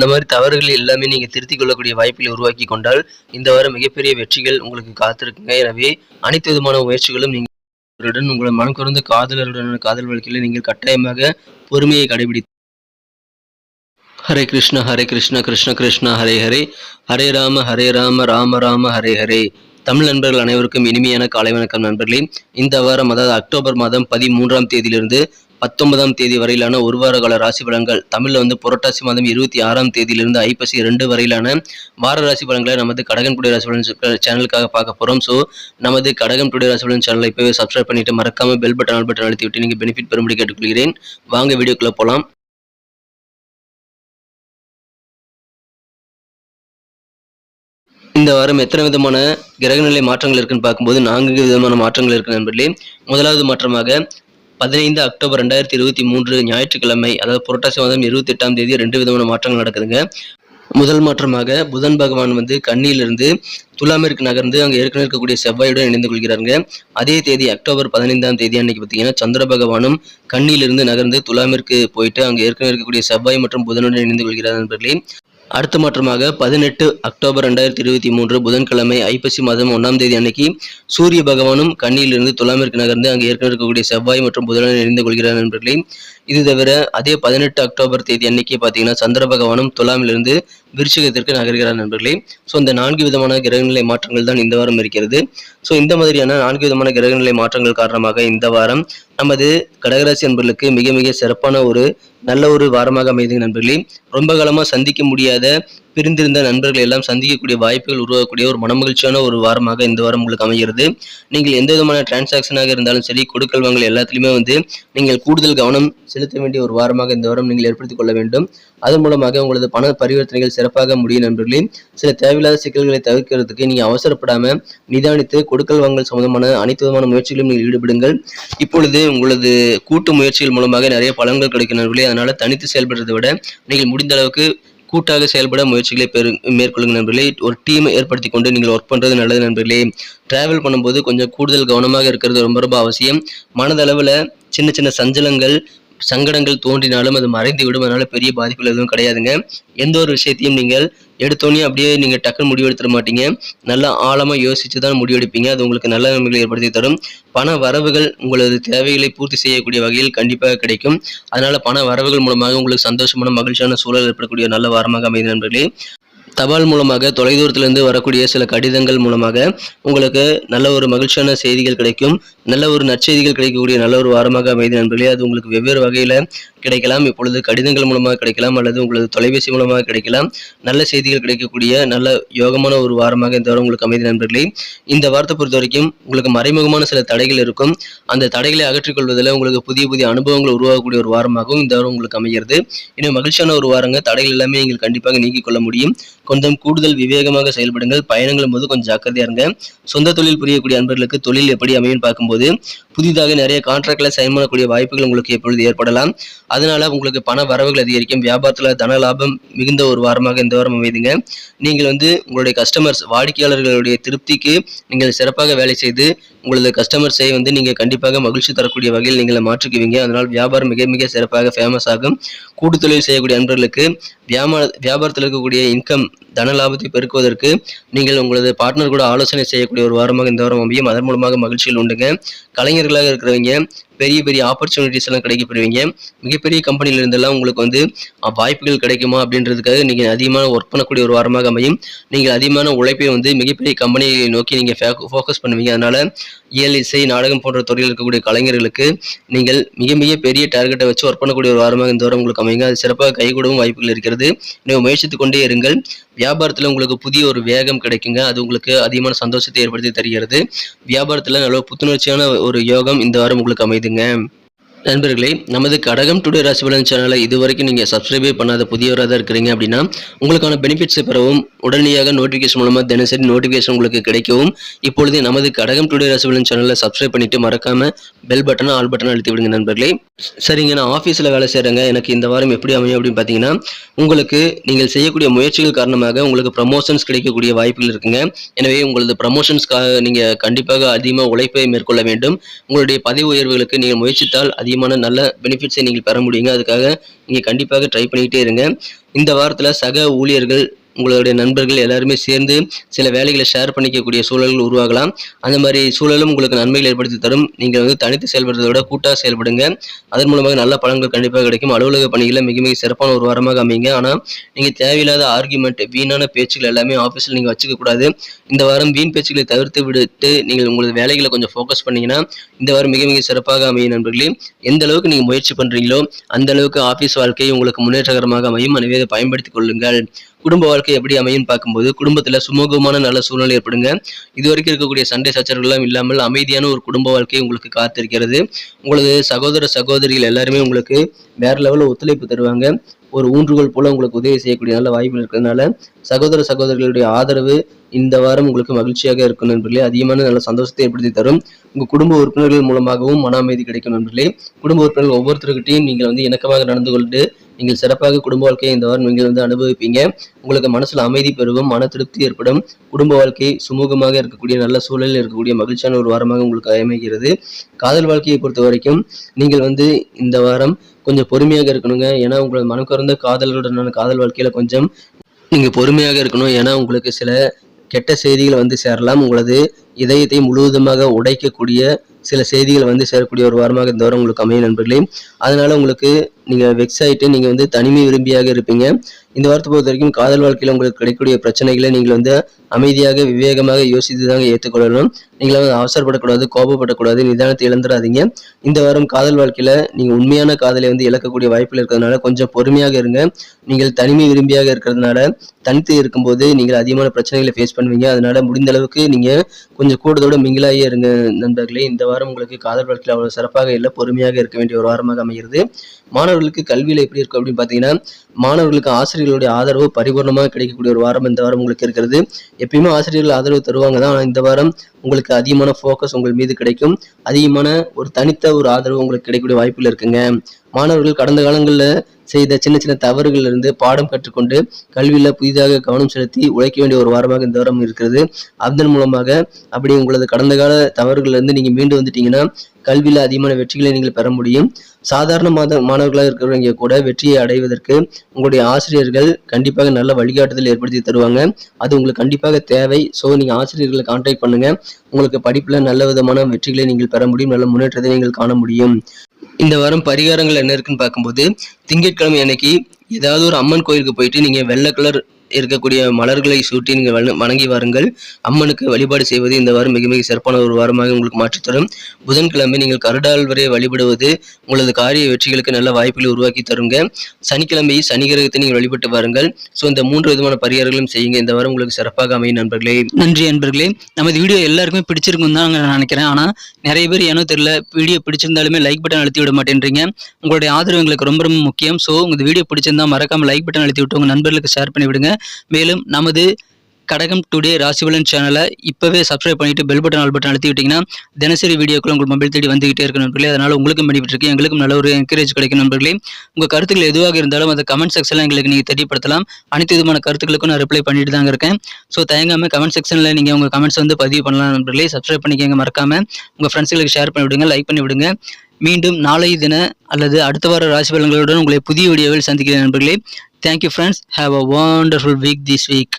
இந்த மாதிரி தவறுகள் எல்லாமே நீங்க திருத்திக் கொள்ளக்கூடிய வாய்ப்பில் உருவாக்கி கொண்டால் இந்த வாரம் மிகப்பெரிய வெற்றிகள் உங்களுக்கு காத்திருக்குங்க. எனவே அனைத்து விதமான முயற்சிகளும் நீங்க அவருடன் உங்களை மனம் குறைந்த காதலருடனான காதல் வாழ்க்கையில் நீங்கள் கட்டாயமாக பொறுமையை கடைபிடி ஹரே கிருஷ்ண ஹரே கிருஷ்ண கிருஷ்ண கிருஷ்ண ஹரே ஹரே. ஹரே ராம ஹரே ராம ராம ராம ஹரே ஹரே. தமிழ் நண்பர்கள் அனைவருக்கும் இனிமையான காலை வணக்கம் நண்பர்களே. இந்த வாரம் அதாவது அக்டோபர் மாதம் பதிமூன்றாம் தேதியிலிருந்து பத்தொன்பதாம் தேதி வரையிலான ஒரு வார கால ராசி பலன்கள். தமிழ்ல வந்து புரட்டாசி மாதம் இருபத்தி ஆறாம் தேதியிலிருந்து ஐப்பசி ரெண்டு வரையிலான வார ராசி பலன்களை நமது கடகம் டுடே ராசி பலன் சேனலுக்காக பார்க்க போறோம். ஸோ நமது கடகன் டுடே ராசி பலன் சேனலை இப்போவே சப்ஸ்கிரைப் பண்ணிட்டு மறக்காம பெல் பட்டன் ஆல் பட்டன் அழுத்தி விட்டு நீங்கள் பெனிஃபிட் பெறும்படி கேட்டுக்கொள்கிறேன். வாங்க வீடியோக்குள்ளே போகலாம் இந்த வாரம் எத்தனை விதமான கிரகநிலை மாற்றங்கள் இருக்குன்னு பார்க்கும்போது நான்கு விதமான மாற்றங்கள் இருக்கு நண்பர்களே. முதலாவது மாற்றமாக பதினைந்து அக்டோபர் ரெண்டாயிரத்தி இருபத்தி மூன்று ஞாயிற்றுக்கிழமை அதாவது புரட்டாசி மாதம் இருபத்தி எட்டாம் தேதி ரெண்டு விதமான மாற்றங்கள் நடக்குதுங்க. முதல் மாற்றமாக புதன் பகவான் வந்து கண்ணியிலிருந்து துலாமிற்கு நகர்ந்து அங்கே ஏற்கனவே இருக்கக்கூடிய செவ்வாயுடன் இணைந்து கொள்கிறாருங்க. அதே தேதி அக்டோபர் பதினைந்தாம் தேதி அன்னைக்கு பார்த்தீங்கன்னா சந்திர பகவானும் கண்ணியிலிருந்து நகர்ந்து துலாமிற்கு போயிட்டு அங்கே ஏற்கனவே இருக்கக்கூடிய செவ்வாய் மற்றும் புதனுடன் இணைந்து கொள்கிறார் நண்பர்களே. அடுத்த மாற்றமாக பதினெட்டு அக்டோபர் ரெண்டாயிரத்தி இருபத்தி மூன்று புதன்கிழமை ஐப்பசி மாதம் ஒன்றாம் தேதி அன்னைக்கு சூரிய பகவானும் கண்ணியிலிருந்து துலாமிற்கு நகர்ந்து அங்கு ஏற்கனவே இருக்கக்கூடிய செவ்வாய் மற்றும் புதனுடன் இணைந்து கொள்கிறார் நண்பர்களே. இது தவிர அதே பதினெட்டு அக்டோபர் தேதி அன்னைக்கு பார்த்தீங்கன்னா சந்திர பகவானும் துலாமிலிருந்து விருச்சிகத்திற்கு நகர்கிறார் நண்பர்களே. ஸோ இந்த நான்கு விதமான கிரகநிலை மாற்றங்கள் தான் இந்த வாரம் இருக்கிறது. ஸோ இந்த மாதிரியான நான்கு விதமான கிரகநிலை மாற்றங்கள் காரணமாக இந்த வாரம் நமது கடகராசி நண்பர்களுக்கு மிக மிக சிறப்பான ஒரு நல்ல ஒரு வாரமாக அமைதுங்க நண்பர்களே. ரொம்ப காலமாக சந்திக்க முடியாத பிரிந்திருந்த நண்பர்கள் எல்லாம் சந்திக்கக்கூடிய வாய்ப்புகள் உருவாக்கக்கூடிய ஒரு மனமகிழ்ச்சியான ஒரு வாரமாக இந்த வாரம் உங்களுக்கு அமைகிறது. நீங்கள் எந்த விதமான டிரான்சாக்ஷனாக இருந்தாலும் சரி கொடுக்கல் வாங்கல் எல்லாத்துலேயுமே வந்து நீங்கள் கூடுதல் கவனம் செலுத்த வேண்டிய ஒரு வாரமாக இந்த வாரம் நீங்கள் ஏற்படுத்திக் கொள்ள வேண்டும். அதன் மூலமாக உங்களது பண பரிவர்த்தனைகள் சிறப்பாக முடியும் நண்பர்களே. சில தேவையில்லாத சிக்கல்களை தவிர்க்கிறதுக்கு நீங்கள் அவசரப்படாமல் நிதானித்து கொடுக்கல் வாங்கல் சம்பந்தமான அனைத்து விதமான முயற்சிகளும் நீங்கள் ஈடுபடுங்கள். இப்பொழுது உங்களது கூட்டு முயற்சிகள் மூலமாக நிறைய பலன்கள் கிடைக்கும் நண்பர்களே. அதனால் தனித்து செயல்படுறதை விட நீங்கள் முடிந்த அளவுக்கு கூட்டாக செயல்பட முயற்சிகளை பெரு மேற்கொள்ளுங்க நண்பர்களே. ஒரு டீமை ஏற்படுத்தி கொண்டு நீங்கள் ஒர்க் பண்ணுறது நல்லது நண்பர்களே. ட்ராவல் பண்ணும்போது கொஞ்சம் கூடுதல் கவனமாக இருக்கிறது ரொம்ப ரொம்ப அவசியம். மனதளவில் சின்ன சின்ன சஞ்சலங்கள் சங்கடங்கள் தோன்றினாலும் அது மறைந்து விடும். அதனால பெரிய பாதிப்புகள் எதுவும் கிடையாதுங்க. எந்த ஒரு விஷயத்தையும் நீங்கள் எடுத்தோன்னே அப்படியே நீங்கள் டக்குன்னு முடிவெடுத்துட மாட்டீங்க. நல்லா ஆழமாக யோசித்து தான் முடிவெடுப்பீங்க. அது உங்களுக்கு நல்ல நன்மைகளை ஏற்படுத்தி தரும். பண வரவுகள் உங்களது தேவைகளை பூர்த்தி செய்யக்கூடிய வகையில் கண்டிப்பாக கிடைக்கும். அதனால் பண வரவுகள் மூலமாக உங்களுக்கு சந்தோஷமான மகிழ்ச்சியான சூழல் ஏற்படக்கூடிய நல்ல வாரமாக அமைதி நண்பர்களே. தபால் மூலமாக தொலைதூரத்திலிருந்து வரக்கூடிய சில கடிதங்கள் மூலமாக உங்களுக்கு நல்ல ஒரு மகிழ்ச்சியான செய்திகள் கிடைக்கும். நல்ல ஒரு நற்செய்திகள் கிடைக்கக்கூடிய நல்ல ஒரு வாரமாக அமைதி நண்பர்களே. அது உங்களுக்கு வெவ்வேறு வகையில் கிடைக்கலாம். இப்பொழுது கடிதங்கள் மூலமாக கிடைக்கலாம் அல்லது உங்களது தொலைபேசி மூலமாக கிடைக்கலாம். நல்ல செய்திகள் கிடைக்கக்கூடிய நல்ல யோகமான ஒரு வாரமாக இந்த வாரம் உங்களுக்கு அமைதி நண்பர்களே. இந்த வாரத்தை பொறுத்த வரைக்கும் உங்களுக்கு மறைமுகமான சில தடைகள் இருக்கும். அந்த தடைகளை அகற்றிக்கொள்வதில் உங்களுக்கு புதிய புதிய அனுபவங்கள் உருவாகக்கூடிய ஒரு வாரமாகவும் இந்த வாரம் உங்களுக்கு அமைகிறது. இன்னும் மகிழ்ச்சியான ஒரு வாரங்க. தடைகள் எல்லாமே நீங்கள் கண்டிப்பாக நீக்கிக் கொள்ள முடியும். கொஞ்சம் கூடுதல் விவேகமாக செயல்படுங்கள். பயணங்களும் போது கொஞ்சம் ஜாக்கிரதையா இருங்க. சொந்த தொழில் புரியக்கூடிய அன்பர்களுக்கு தொழில் எப்படி அமையும் பார்க்கும்போது புதிதாக நிறைய கான்ட்ராக்ட்ல சைன் பண்ணக்கூடிய வாய்ப்புகள் உங்களுக்கு எப்பொழுது ஏற்படலாம். அதனால உங்களுக்கு பண வரவுகள் அதிகரிக்கும். வியாபாரத்தில் தன லாபம் மிகுந்த ஒரு வாரமாக இந்த வாரம் அமைதிங்க. நீங்கள் வந்து உங்களுடைய கஸ்டமர்ஸ் வாடிக்கையாளர்களுடைய திருப்திக்கு நீங்கள் சிறப்பாக வேலை செய்து உங்களது கஸ்டமர்ஸை வந்து நீங்கள் கண்டிப்பாக மகிழ்ச்சி தரக்கூடிய வகையில் நீங்கள் மாற்றிக்குவீங்க. அதனால் வியாபாரம் மிக மிக சிறப்பாக ஃபேமஸ் ஆகும். கூட்டு தொழில் செய்யக்கூடிய அன்பர்களுக்கு வியாபார வியாபாரத்தில் இருக்கக்கூடிய இன்கம் தன லாபத்தை பெருக்குவதற்கு நீங்கள் உங்களது பார்ட்னர் கூட ஆலோசனை செய்யக்கூடிய ஒரு வாரமாக இந்த வாரம் அமையும். அதன் மூலமாக மகிழ்ச்சியில் உண்டுங்க. கலைஞர்களாக இருக்கிறவங்க பெரிய பெரிய ஆப்பர்ச்சுனிட்டிஸ் எல்லாம் கிடைக்கப்படுவீங்க மிகப்பெரிய கம்பெனில இருந்தெல்லாம் உங்களுக்கு வந்து வாய்ப்புகள் கிடைக்குமா அப்படின்றதுக்காக நீங்கள் அதிகமான ஒர்க் பண்ணக்கூடிய ஒரு வாரமாக அமையும். நீங்கள் அதிகமான உழைப்பை வந்து மிகப்பெரிய கம்பெனியை நோக்கி நீங்கள் ஃபோக்கஸ் பண்ணுவீங்க. அதனால இயல் இசை நாடகம் போன்ற துறையில் இருக்கக்கூடிய கலைஞர்களுக்கு நீங்கள் மிக மிக பெரிய டார்கெட்டை வச்சு ஒர்க் பண்ணக்கூடிய ஒரு வாரமாக இந்த வாரம் உங்களுக்கு அமையுங்க. அது சிறப்பாக கைகூடவும் வாய்ப்புகள் இருக்கிறது. நீங்கள் முயற்சித்து கொண்டே இருங்கள். வியாபாரத்தில் உங்களுக்கு புதிய ஒரு வேகம் கிடைக்குங்க. அது உங்களுக்கு அதிகமான சந்தோஷத்தை ஏற்படுத்தி தருகிறது. வியாபாரத்தில் நல்ல புத்துணர்ச்சியான ஒரு யோகம் இந்த வாரம் உங்களுக்கு அமைதுங்க. நண்பர்களே நமது கடகம் டுடே ராசிபலன் சேனலை இதுவரைக்கும் நீங்கள் சப்ஸ்கிரைபே பண்ணாத புதியவராக தான் இருக்கிறீங்க அப்படின்னா உங்களுக்கான பெனிஃபிட்ஸை பெறவும் உடனடியாக நோட்டிஃபிகேஷன் மூலமாக தினசரி நோட்டிஃபிகேஷன் உங்களுக்கு கிடைக்கவும் இப்பொழுது நமது கடகம் டுடே ராசிபலன் சேனலை சப்ஸ்கிரைப் பண்ணிட்டு மறக்காமல் பெல் பட்டனை ஆல் பட்டனை அழுத்தி விடுங்க நண்பர்களே. சரிங்க நான் ஆஃபீஸில் வேலை செய்கிறேங்க எனக்கு இந்த வாரம் எப்படி அமையும் அப்படின்னு பார்த்தீங்கன்னா உங்களுக்கு நீங்கள் செய்யக்கூடிய முயற்சிகள் காரணமாக உங்களுக்கு ப்ரமோஷன்ஸ் கிடைக்கக்கூடிய வாய்ப்புகள் இருக்குங்க. எனவே உங்களது ப்ரமோஷன்ஸ்க்காக நீங்கள் கண்டிப்பாக அதிகமாக உழைப்பை மேற்கொள்ள வேண்டும். உங்களுடைய பதவி உயர்வுகளுக்கு நீங்கள் முயற்சித்தால் அதிக அதிகமான நல்ல பெனிஃபிட்ஸை நீங்கள் பெற முடியுங்க. அதுக்காக நீங்கள் கண்டிப்பாக ட்ரை பண்ணிக்கிட்டே இருங்க. இந்த வாரத்தில் சக ஊழியர்கள் உங்களுடைய நண்பர்கள் எல்லாருமே சேர்ந்து சில வேலைகளை ஷேர் பண்ணிக்கக்கூடிய சூழல்கள் உருவாகலாம். அந்த மாதிரி சூழலும் உங்களுக்கு நன்மைகள் ஏற்படுத்தி தரும். நீங்கள் வந்து தனித்து செயல்படுறதை விட கூட்டாக செயல்படுங்க. அதன் மூலமாக நல்ல பலன்கள் கண்டிப்பாக கிடைக்கும். அலுவலக பணிகளில் மிக மிக சிறப்பான ஒரு வாரமாக அமைங்க ஆனால் நீங்கள் தேவையில்லாத ஆர்குமெண்ட் வீணான பேச்சுகள் எல்லாமே ஆஃபீஸில் நீங்கள் வச்சுக்கக்கூடாது இந்த வாரம் வீண் பேச்சுகளை தவிர்த்து விட்டு நீங்கள் உங்களது வேலைகளை கொஞ்சம் ஃபோக்கஸ் பண்ணீங்கன்னா இந்த வாரம் மிக மிக சிறப்பாக அமையும் நண்பர்களே. எந்த அளவுக்கு நீங்கள் முயற்சி பண்ணுறீங்களோ அந்த அளவுக்கு ஆஃபீஸ் வாழ்க்கை உங்களுக்கு முன்னேற்றகரமாக அமையும். எனவே அதை பயன்படுத்திக் கொள்ளுங்கள். குடும்ப வாழ்க்கை எப்படி அமையும் பார்க்கும்போது குடும்பத்தில் சுமூகமான நல்ல சூழ்நிலை ஏற்படுங்க. இது வரைக்கும் இருக்கக்கூடிய சண்டை சச்சரவுகள்லாம் இல்லாமல் அமைதியான ஒரு குடும்ப வாழ்க்கை உங்களுக்கு காத்திருக்கிறது. உங்களது சகோதர சகோதரிகள் எல்லாருமே உங்களுக்கு வேற லெவலில் ஒத்துழைப்பு தருவாங்க. ஒரு ஊன்றுகோல் போல உங்களுக்கு உதவி செய்யக்கூடிய நல்ல வாய்ப்புகள் இருக்கிறதுனால சகோதர சகோதரிகளுடைய ஆதரவு இந்த வாரம் உங்களுக்கு மகிழ்ச்சியாக இருக்கும் நண்பர்களே. அதிகமான நல்ல சந்தோஷத்தை ஏற்படுத்தி தரும். உங்க குடும்ப உறுப்பினர்கள் மூலமாகவும் மன அமைதி கிடைக்கும் நண்பர்களே. குடும்ப உறுப்பினர்கள் ஒவ்வொருத்தருக்கிட்டையும் நீங்கள் வந்து இணக்கமாக நடந்து கொண்டு நீங்கள் சிறப்பாக குடும்ப வாழ்க்கையை இந்த வாரம் நீங்கள் வந்து அனுபவிப்பீங்க. உங்களுக்கு மனசுல அமைதி பெருகும் மன திருப்தி ஏற்படும். குடும்ப வாழ்க்கை சுமூகமாக இருக்கக்கூடிய நல்ல சூழலில் இருக்கக்கூடிய மகிழ்ச்சியான ஒரு வாரமாக உங்களுக்கு அமைகிறது. காதல் வாழ்க்கையை பொறுத்த வரைக்கும் நீங்கள் வந்து இந்த வாரம் கொஞ்சம் பொறுமையாக இருக்கணுங்க. ஏன்னா உங்களை மனம் காதல்களுடனான காதல் வாழ்க்கையில கொஞ்சம் நீங்க பொறுமையாக இருக்கணும். ஏன்னா உங்களுக்கு சில கெட்ட செய்திகள் வந்து சேரலாம். உங்களது இதயத்தை முழுவதுமாக உடைக்கக்கூடிய சில செய்திகள் வந்து சேரக்கூடிய ஒரு வாரமாக இந்த வாரம் உங்களுக்கு அமையும் நண்பர்களே. அதனால உங்களுக்கு நீங்கள் வெக்ஸ் ஆகிட்டு நீங்கள் வந்து தனிமை விரும்பியாக இருப்பீங்க. இந்த வாரத்தை பொறுத்த வரைக்கும் காதல் வாழ்க்கையில் உங்களுக்கு கிடைக்கக்கூடிய பிரச்சனைகளை நீங்கள் வந்து அமைதியாக விவேகமாக யோசித்து தாங்க ஏற்றுக்கொள்ளணும். நீங்கள் வந்து அவசரப்படக்கூடாது கோபப்படக்கூடாது நிதானத்தை இழந்துடாதீங்க. இந்த வாரம் காதல் வாழ்க்கையில் நீங்கள் உண்மையான காதலை வந்து இழக்கக்கூடிய வாய்ப்பில் இருக்கிறதுனால கொஞ்சம் பொறுமையாக இருங்க. நீங்கள் தனிமை விரும்பியாக இருக்கிறதுனால தனித்து இருக்கும்போது நீங்கள் அதிகமான பிரச்சனைகளை ஃபேஸ் பண்ணுவீங்க. அதனால முடிந்த அளவுக்கு நீங்கள் கொஞ்சம் கூடுதோட மிங்கிலாகியே இருங்க நண்பர்களே. இந்த வாரம் உங்களுக்கு காதல் வாழ்க்கையில் அவ்வளோ சிறப்பாக இல்லை பொறுமையாக இருக்க வேண்டிய ஒரு வாரமாக அமைகிறது. மாணவர்களுக்கு கல்வியில் எப்படி இருக்கும் அப்படின்னு பார்த்தீங்கன்னா மாணவர்களுக்கு ஆசிரியர்களுடைய ஆதரவு பரிபூர்ணமாக கிடைக்கக்கூடிய ஒரு வாரம் இந்த வாரம் உங்களுக்கு இருக்கிறது. எப்பயுமே ஆசிரியர்கள் ஆதரவு தருவாங்க தான். ஆனால் இந்த வாரம் உங்களுக்கு அதிகமான ஃபோக்கஸ் உங்கள் மீது கிடைக்கும். அதிகமான ஒரு தனித்த ஒரு ஆதரவு உங்களுக்கு கிடைக்கக்கூடிய வாய்ப்பில் இருக்குங்க. மாணவர்கள் கடந்த காலங்களில் செய்த சின்ன சின்ன தவறுகள்ல இருந்து பாடம் கற்றுக்கொண்டு கல்வியில் புதிதாக கவனம் செலுத்தி உழைக்க வேண்டிய ஒரு வாரமாக இந்த வாரம் இருக்கிறது. அதன் மூலமாக அப்படி உங்களது கடந்த கால தவறுகள்ல இருந்து மீண்டு வந்துட்டீங்கன்னா கல்வியில் அதிகமான வெற்றிகளை நீங்கள் பெற முடியும். சாதாரண மாத மாணவர்களாக இருக்கிறவங்க கூட வெற்றியை அடைவதற்கு உங்களுடைய ஆசிரியர்கள் கண்டிப்பாக நல்ல வழிகாட்டுதல் ஏற்படுத்தி தருவாங்க. அது உங்களுக்கு கண்டிப்பாக தேவை. ஸோ நீங்கள் ஆசிரியர்களை கான்டாக்ட் பண்ணுங்க. உங்களுக்கு படிப்பில் நல்ல விதமான வெற்றிகளை நீங்கள் பெற முடியும். நல்ல முன்னேற்றத்தை நீங்கள் காண முடியும். இந்த வாரம் பரிகாரங்கள் என்ன இருக்குன்னு பார்க்கும்போது திங்கட்கிழமை அன்னைக்கு ஏதாவது ஒரு அம்மன் கோயிலுக்கு போயிட்டு நீங்கள் வெள்ளை கலர் இருக்கக்கூடிய மலர்களை சூட்டி நீங்கள் வணங்கி வாருங்கள். அம்மனுக்கு வழிபாடு செய்வது இந்த வாரம் மிக மிக சிறப்பான ஒரு வாரமாக உங்களுக்கு மாற்றித்தரும். புதன்கிழமை நீங்கள் கருடாழ்வரை வழிபடுவது உங்களது காரிய வெற்றிகளுக்கு நல்ல வாய்ப்புகளை உருவாக்கி தருங்க. சனிக்கிழமை சனி கிரகத்தை நீங்கள் வழிபட்டு வாருங்கள். ஸோ இந்த மூன்று விதமான பரிகாரங்களும் செய்யுங்க. இந்த வாரம் உங்களுக்கு சிறப்பாக அமையும் நண்பர்களே. நன்றி நண்பர்களே. நமது வீடியோ எல்லாருக்குமே பிடிச்சிருக்கும் தான் நான் நினைக்கிறேன். ஆனால் நிறைய பேர் ஏனோ தெரியல வீடியோ பிடிச்சிருந்தாலுமே லைக் பட்டன் அழுத்தி விட மாட்டேன்றீங்க. உங்களுடைய ஆதரவு எங்களுக்கு ரொம்ப ரொம்ப முக்கியம். ஸோ உங்கள் வீடியோ பிடிச்சிருந்தா மறக்காம லைக் பட்டன் அழுத்தி விட்டு உங்கள் நண்பர்களுக்கு ஷேர் பண்ணி விடுங்க மேலும் நமது கடகம் டுடே ராசிபலன் சேனலை இப்போவே சப்ஸ்கிரைப் பண்ணிட்டு பெல் பட்டன் ஆல் பட்டன் அழுத்தி விட்டிங்கன்னா தினசரி வீடியோக்கள் உங்கள் மொபைல் தேடி வந்துகிட்டே இருக்கும் நண்பர்களே. அதனால் உங்களுக்கும் பெனிஃபிட் இருக்குது எங்களுக்கும் நல்ல ஒரு என்கரேஜ் கிடைக்கும் நண்பர்களே. உங்கள் கருத்துக்கள் எதுவாக இருந்தாலும் அந்த கமெண்ட் செக்ஷனில் எங்களுக்கு நீங்கள் தெரியப்படுத்தலாம். அனைத்து விதமான கருத்துக்களுக்கும் நான் ரிப்ளை பண்ணிட்டு தாங்க இருக்கேன். ஸோ தயங்காமல் கமெண்ட் செக்ஷனில் நீங்கள் உங்கள் கமெண்ட்ஸ் வந்து பதிவு பண்ணலாம் நண்பர்களே. சப்ஸ்கிரைப் பண்ணிக்கங்க மறக்காமல் உங்கள் ஃப்ரெண்ட்ஸுகளுக்கு ஷேர் பண்ணி விடுங்க லைக் பண்ணி விடுங்க. மீண்டும் நாளை தின அல்லது அடுத்த வார ராசி பலன்களுடன் உங்களை புதிய வீடியோவில் சந்திக்கிறேன் நண்பர்களே. Thank you friends. Have a wonderful week this week.